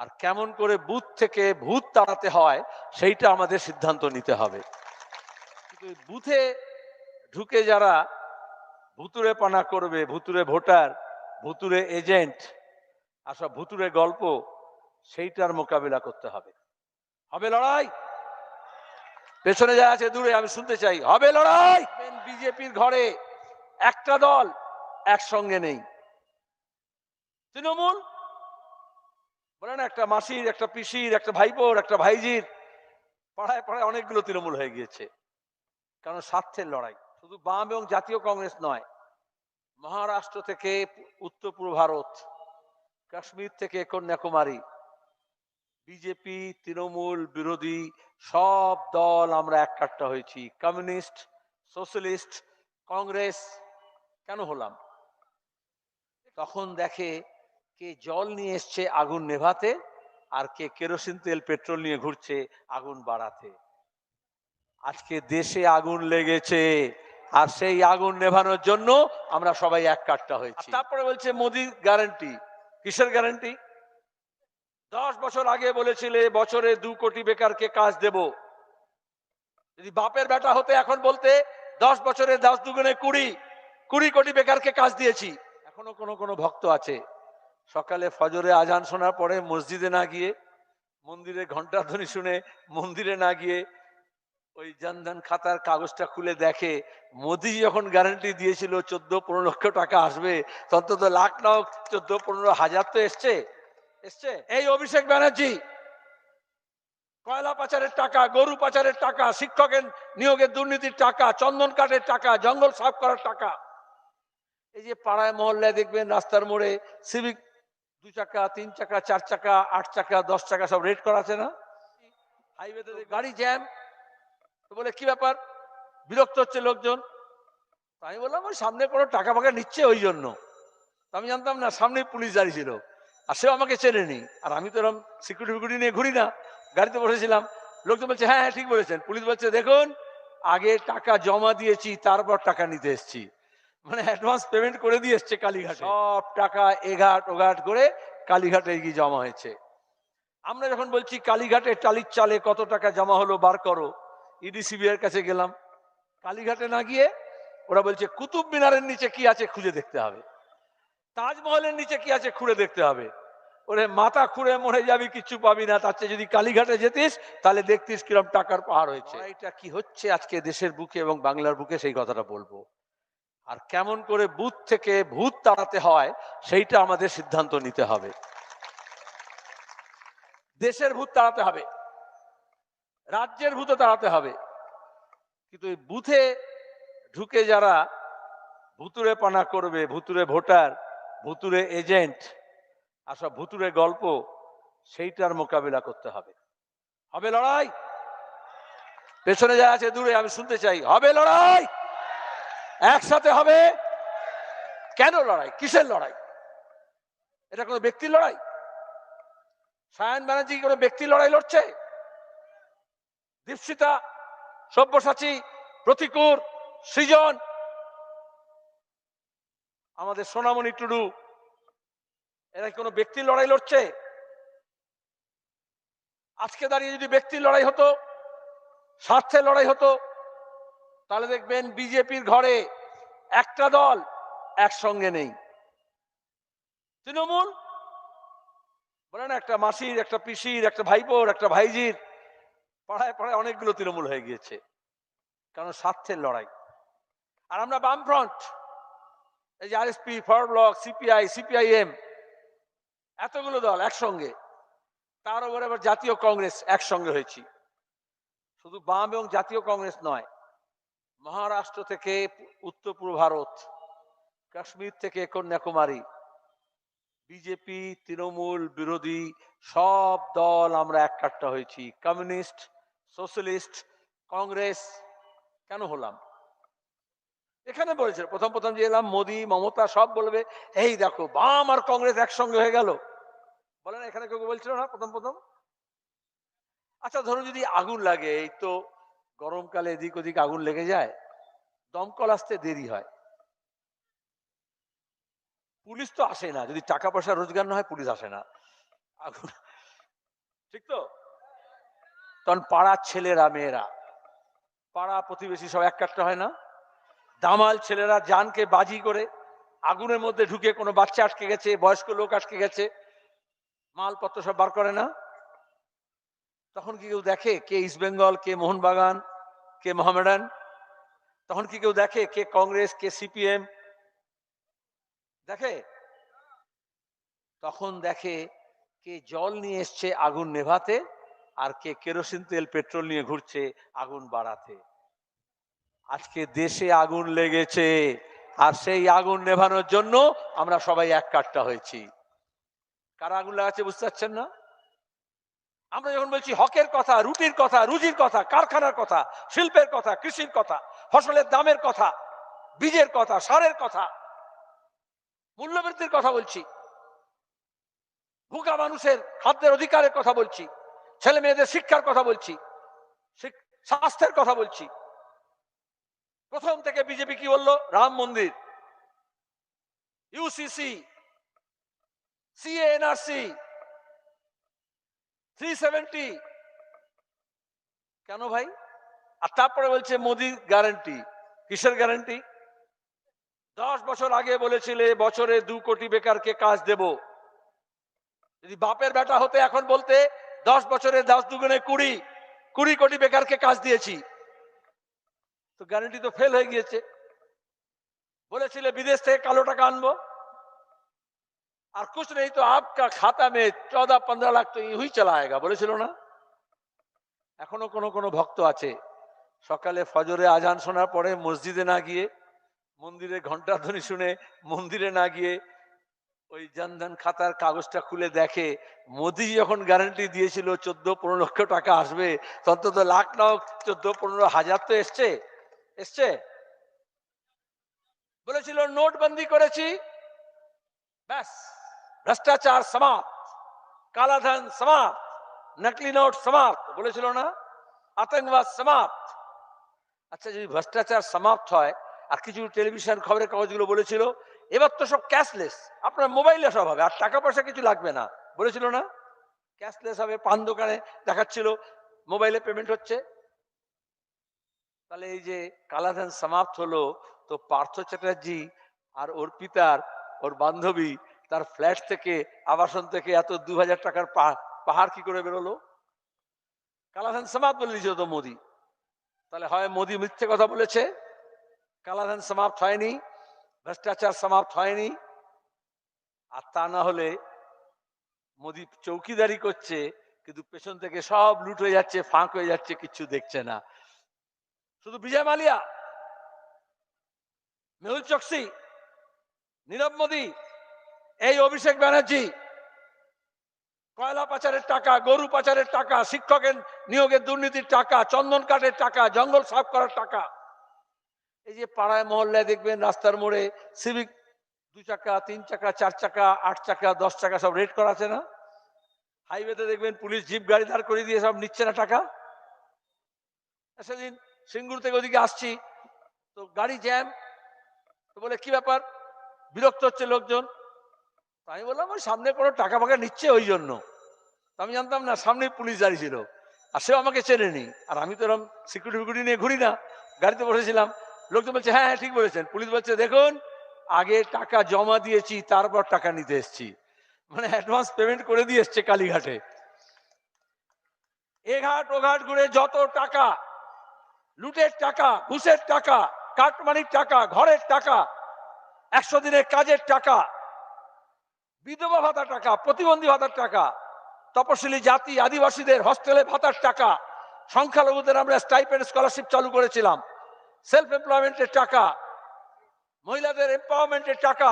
আর কেমন করে বুথ থেকে ভূত তাড়াতে হয়, সেইটা আমাদের সিদ্ধান্ত নিতে হবে। কিন্তু বুথে ঢুকে যারা ভুতুরে পানা করবে, ভুতুরে ভোটার, ভুতুরে এজেন্ট, আর সব ভুতুরে গল্প, সেইটার মোকাবিলা করতে হবে। হবে লড়াই? পেছনে যা আছে দূরে, আমি শুনতে চাই। হবে লড়াই? বিজেপির ঘরে একটা দল একসঙ্গে নেই। তৃণমূল? বলে না, একটা মাসির, একটা পিসির, একটা ভাইপোর, একটা ভাইজির পাড়ায় পাড়ায় অনেকগুলো তৃণমূল হয়ে গিয়েছে। কারণ স্বার্থের লড়াই। শুধু বাম এবং জাতীয় কংগ্রেস নয়, মহারাষ্ট্র থেকে উত্তর পূর্ব ভারত, কাশ্মীর থেকে কন্যাকুমারী, বিজেপি, তৃণমূল, বিরোধী, সব দল আমরা এককাট্টা হয়েছি। কমিউনিস্ট, সোশ্যালিস্ট, কংগ্রেস, কেন হলাম? তখন দেখে কে জল নিয়ে এসছে আগুন নেভাতে আর কে কেরোসিন তেল, পেট্রোল নিয়ে ঘুরছে আগুন বাড়াতে। আজকে দেশে আগুন লেগেছে আর সেই আগুন নেভানোর জন্য আমরা সবাই এক কাট্টা হয়েছি তারপরে বলছে মোদি গ্যারান্টি কিসের গ্যারান্টি দশ বছর আগে বলেছিলে, বছরে দু কোটি বেকারকে কাজ দেব। যদি বাপের বেটা হতে এখন বলতে, দশ বছরে দশ দুগুণে কুড়ি কুড়ি কোটি বেকারকে কাজ দিয়েছি। এখনও কোনো কোনো ভক্ত আছে। সকালে ফজরে আজান শোনার পরে মসজিদে না গিয়ে, মন্দিরে ঘণ্টা ধ্বনি শুনে মন্দিরে না গিয়ে ওই জনধন খাতার কাগজটা খুলে দেখে, মোদি যখন গ্যারান্টি দিয়েছিল চোদ্দ পনেরো লক্ষ টাকা আসবে তখন তো লাখ নাও চোদ্দ পনেরো হাজার তো এসছে। এসছে? এই অভিষেক ব্যানার্জি, কয়লা পাচারের টাকা, গরু পাচারের টাকা, শিক্ষকের নিয়োগের দুর্নীতির টাকা, চন্দন কাঠের টাকা, জঙ্গল সাফ করার টাকা। এই যে পাড়ায় মহল্লায় দেখবেন রাস্তার মোড়ে সিভিক দু চাকা, তিন চাকা, চার চাকা, আট চাকা, দশ চাকা সব রেড করা আছে না? হাইওয়েতে গাড়ি জ্যাম, তো বলে, কি ব্যাপার? বিরক্ত হচ্ছে লোকজন? আমি বললাম, ওই সামনে কোনো টাকা ফাকা নিচ্ছে ওই জন্য। আমি জানতাম না সামনে পুলিশ দাঁড়িয়ে ছিল আর সেও আমাকে চেনেনি। আর আমি তো এরকম সিকিউরিটি ফিকিউরিটি নিয়ে ঘুরি না, গাড়িতে বসেছিলাম। লোকজন বলছে হ্যাঁ হ্যাঁ ঠিক বলেছেন। পুলিশ বলছে, দেখুন, আগে টাকা জমা দিয়েছি, তারপর টাকা নিতে এসেছি। মানে অ্যাডভান্স পেমেন্ট করে দিয়ে এসছে কালীঘাট। সব টাকা এঘাট ওঘাট করে কালীঘাটে গিয়ে জমা হয়েছে। আমরা যখন বলছি কালীঘাটে টালির চালে কত টাকা জমা হলো বার করো ইডিসিবি এর কাছে গেলাম। কালীঘাটে না গিয়ে ওরা বলছে কুতুব মিনারের নিচে কি আছে খুঁজে দেখতে হবে। তাজমহলের নিচে কি আছে খুঁড়ে দেখতে হবে। ওরে মাথা খুঁড়ে মরে যাবি কিচ্ছু পাবি না। তার চেয়ে যদি কালীঘাটে যেতিস তাহলে দেখতিস কিরম টাকার পাহাড় হয়েছে। এটা কি হচ্ছে আজকে দেশের বুকে এবং বাংলার বুকে সেই কথাটা বলব। আর কেমন করে বুথ থেকে ভূত তাড়াতে হয়, সেইটা আমাদের সিদ্ধান্ত নিতে হবে। দেশের ভূত তাড়াতে হবে, রাজ্যের ভূত তাড়াতে হবে। কিন্তু বুথে ঢুকে যারা ভুতুরে পানা করবে, ভুতুরে ভোটার, ভুতুরে এজেন্ট, আর সব ভুতুরে গল্প, সেইটার মোকাবিলা করতে হবে। হবে লড়াই? পেছনে যা আছে দূরে আমি শুনতে চাই। হবে লড়াই? একসাথে হবে? কেন লড়াই? কিসের লড়াই? এটা কোনো ব্যক্তির লড়াই? সায়ন ব্যানার্জি কোনো ব্যক্তির লড়াই লড়ছে? দীপশিতা, সব্যসাচী, প্রতিকূর, সৃজন, আমাদের সোনামণি টুডু, এরা কোনো ব্যক্তির লড়াই লড়ছে? আজকে দাঁড়িয়ে যদি ব্যক্তির লড়াই হতো, স্বার্থের লড়াই হতো তাহলে দেখবেন বিজেপির ঘরে একটা দল একসঙ্গে নেই। তৃণমূল? বলে না একটা মাসির, একটা পিসির, একটা ভাইপোর, একটা ভাইজির, পাড়ায় পাড়ায় অনেকগুলো তৃণমূল হয়ে গিয়েছে, কারণ স্বার্থের লড়াই। আর আমরা বামফ্রন্ট, এই যে RSP Forward Bloc CPI, CPIM, এতগুলো দল একসঙ্গে, তার উপরে আবার জাতীয় কংগ্রেস একসঙ্গে হয়েছি। শুধু বাম এবং জাতীয় কংগ্রেস নয় মহারাষ্ট্র থেকে উত্তর পূর্ব ভারত, কাশ্মীর থেকে কন্যাকুমারী বিজেপি তৃণমূল বিরোধী সব দল আমরা এককাট্টা হয়েছি। কমিউনিস্ট, সোশ্যালিস্ট, কংগ্রেস, কেন হলাম? এখানে বলেছে, প্রথম প্রথম যে এলাম, মোদি, মমতা সব বলবে, এই দেখো, বাম আর কংগ্রেস একসঙ্গে হয়ে গেল। বলে না, এখানে কেউ বলছিল না, প্রথম প্রথম? আচ্ছা ধরুন যদি আগুন লাগে, এই তো গরমকালে এদিক ওদিক আগুন লেগে যায়, দমকল আসতে দেরি হয়। পুলিশ তো আসে না, যদি টাকা পয়সা রোজগার না হয় পুলিশ আসে না। আগুন ঠিক তো? তখন পাড়ার ছেলেরা, মেয়েরা, পাড়া প্রতিবেশী সব এক কাটটা হয় না। দামাল ছেলেরা জানকে বাজি করে আগুনের মধ্যে ঢুকে কোনো বাচ্চা আটকে গেছে, বয়স্ক লোক আটকে গেছে, মালপত্র সব বার করে না। তখন কি কেউ দেখে কে ইস্ট বেঙ্গল, কে মোহনবাগান কে মোহামেডান? তখন কি কেউ দেখে কে কংগ্রেস, কে সিপিএম? দেখে? তখন দেখে কে জল নিয়ে এসছে আগুন নেভাতে আর কে কেরোসিন তেল, পেট্রোল নিয়ে ঘুরছে আগুন বাড়াতে। আজকে দেশে আগুন লেগেছে আর সেই আগুন নেভানোর জন্য আমরা সবাই এক কাট্টা হয়েছি। কারা আগুন লাগাচ্ছে বুঝতে পারছেন না? আমরা যখন বলছি হকের কথা, রুটির কথা, রুজির কথা, কারখানার কথা, শিল্পের কথা, কৃষির কথা, ফসলের দামের কথা, বীজের কথা, সারের কথা, মূল্যবৃদ্ধির কথা বলছি ভুকা মানুষের খাদ্যের অধিকারের কথা বলছি, ছেলে মেয়েদের শিক্ষার কথা বলছি স্বাস্থ্যের কথা বলছি। প্রথম থেকে বিজেপি কি বলল? রাম মন্দির ইউসিসি সিএনআরসি থ্রি সেভেন্টি কেন ভাই? আর তারপরে বলছে, মোদি গ্যারান্টি কিসের গ্যারান্টি দশ বছর আগে বলেছিলে, বছরে দু কোটি বেকারকে কাজ দেব। যদি বাপের বেটা হতে এখন বলতে, দশ বছরে দশ দুগুণে কুড়ি কুড়ি কোটি বেকারকে কাজ দিয়েছি। তো গ্যারান্টি তো ফেল হয়ে গিয়েছে। বলেছিলে, বিদেশ থেকে কালো টাকা আনব। আর कुछ नहीं तो आपका खाता में चौदह पंद्रह लाख तो यूं ही चला आएगा বলেছিল না এখনো কোনো কোনো ভক্ত আছে সকালে ফজরে আজান শোনার পরে মসজিদে না গিয়ে মন্দিরে ঘন্টা ধ্বনি শুনে মন্দিরে না গিয়ে ওই জনধন খাতার কাগজটা খুলে দেখে মোদি যখন গ্যারান্টি দিয়েছিল চোদ্দ পনেরো লক্ষ টাকা আসবে তখন তো লাখ না হোক চোদ্দ পনেরো হাজার তো এসছে এসছে বলেছিল নোটবন্দি করেছি ব্যাস ভ্রষ্টাচার সমাপ্ত। কালাধন সমাপ্ত। নকলি নোট সমাপ্ত। বলেছিল না? আতঙ্কবাদ সমাপ্ত। আচ্ছা যদি ভ্রষ্টাচার সমাপ্ত হয়, আর কিছু টেলিভিশন খবরের কাগজগুলো বলেছিল, এবার তো সব ক্যাশলেস। আপনার মোবাইলে সব হবে, আর টাকা পয়সা কিছু লাগবে না। বলেছিল না? ক্যাশলেস হবে, পান দোকানে দেখাচ্ছিল, মোবাইলে পেমেন্ট হচ্ছে। তাহলে এই যে কালাধন সমাপ্ত হলো, তো পার্থ চ্যাটার্জি আর ওর পিতার, ওর বান্ধবী তার ফ্ল্যাট থেকে আবাসন থেকে এত দু হাজার টাকার পাহাড় কি করে বেরোলো? কালাধান সমাপ্ত বলে দিয়েছিল তো মোদি। তাহলে হয় মোদি মিথ্যে কথা বলেছে। কালাধান সমাপ্ত হয়নি, ভ্রষ্টাচার সমাপ্ত হয়নি। আর তা না হলে মোদি চৌকিদারি করছে, কিন্তু পেছন থেকে সব লুট হয়ে যাচ্ছে, ফাঁক হয়ে যাচ্ছে, কিচ্ছু দেখছে না। শুধু বিজয় মালিয়া, মেহুল চকসি, নীরব মোদী এই অভিষেক ব্যানার্জি, কয়লা পাচারের টাকা, গরু পাচারের টাকা, শিক্ষকের নিয়োগের দুর্নীতির টাকা, চন্দন কাঠের টাকা, জঙ্গল সাফ করার টাকা। এই যে পাড়ায় মহল্লায় দেখবেন রাস্তার মোড়ে সিভিক দু চাকা, তিন চাকা, চার চাকা, আট চাকা, দশ চাকা সব রেড করা আছে না? হাইওয়েতে দেখবেন পুলিশ জিপ গাড়ি দাঁড় করে দিয়ে সব নিচ্ছে না টাকা। সেদিন সিঙ্গুর থেকে ওদিকে আসছি, তো গাড়ি জ্যাম, তো বলে, কি ব্যাপার? বিরক্ত হচ্ছে লোকজন। আমি বললাম, ওই সামনে কোনো টাকা ফাঁকা নিচ্ছে ওই জন্য। আমি জানতাম না, সামনে পুলিশ দাঁড়িয়ে ছিল আর সেও আমাকে চেনেনি। আর আমি তো এরকম সিকিউরিটি ফিকিউরিটি নিয়ে ঘুরি না, গাড়িতে বসেছিলাম। লোকজন বলছে হ্যাঁ হ্যাঁ ঠিক বলেছেন। পুলিশ বলছে, দেখুন, আগে টাকা জমা দিয়েছি, তারপর টাকা নিতে এসছি। মানে অ্যাডভান্স পেমেন্ট করে দিয়ে এসছে কালীঘাটে। এঘাট ওঘাট ঘুরে যত টাকা, লুটের টাকা, ঘুষের টাকা, কাটমানির টাকা, ঘরের টাকা, একশো দিনের কাজের টাকা বিধবা ভাতার টাকা, প্রতিবন্ধী ভাতার টাকা, তপশিলি জাতি, আদিবাসীদের হস্টেলে ভাতার টাকা, সংখ্যালঘুদের আমরা স্টাইপেন্ড স্কলারশিপ চালু করেছিলাম। সেলফ এমপ্লয়মেন্টের টাকা, মহিলাদের এম্পাওয়ারমেন্টের টাকা,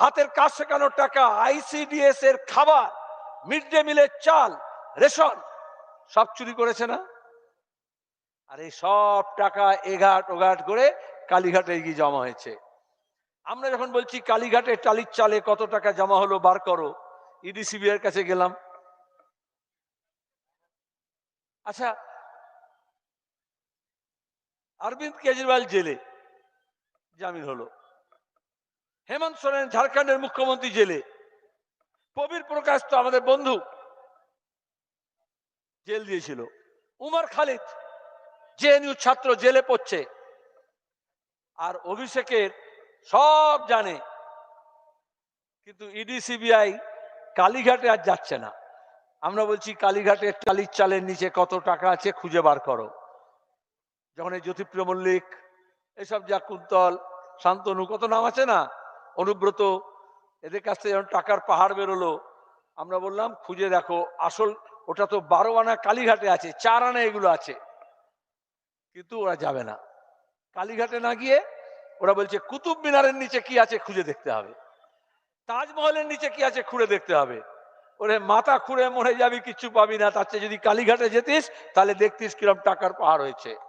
হাতের কাজ শেখানোর টাকা আইসিডিএস এর খাবার মিড ডে মিলের চাল, রেশন, সব চুরি করেছে না? আর এই সব টাকা এঘাট ওঘাট করে কালীঘাটে গিয়ে জমা হয়েছে। আমরা যখন বলছি কালীঘাটে টালির চালে কত টাকা জমা হলো বার করো ইডিসিবি এর কাছে গেলাম। আচ্ছা অরবিন্দ কেজরিওয়াল জেলে জামিন হলো। হেমন্ত সোরেন ঝাড়খণ্ডের মুখ্যমন্ত্রী জেলে। প্রবীর প্রকাশ তো আমাদের বন্ধু, জেল দিয়েছিল। উমর খালিদ, জেএনইউ ছাত্র জেলে পড়ছে। আর অভিষেকের সব জানে। কিন্তু ইডি, সিবিআই কালীঘাটে আর যাচ্ছে না। আমরা বলছি, কালীঘাটে টালির চালের নিচে কত টাকা আছে খুঁজে বার করো। যখন এই জ্যোতিপ্রিয় মল্লিক, এসব যা কুন্তল, শান্তনু, কত নাম আছে না? অনুব্রত, এদের কাছ থেকে যখন টাকার পাহাড় বেরোলো, আমরা বললাম, খুঁজে দেখো, আসল ওটা তো বারো আনা কালীঘাটে আছে, চার আনা এগুলো আছে। কিন্তু ওরা যাবে না। কালীঘাটে না গিয়ে ওরা বলছে, কুতুব মিনারের নিচে কি আছে খুঁজে দেখতে হবে। তাজমহলের নিচে কি আছে খুঁড়ে দেখতে হবে। ওরে, মাথা খুঁড়ে মরে যাবি, কিছু পাবি না। তার চেয়ে যদি কালীঘাটে যেতিস, তাহলে দেখতিস কিরম টাকার পাহাড় হয়েছে।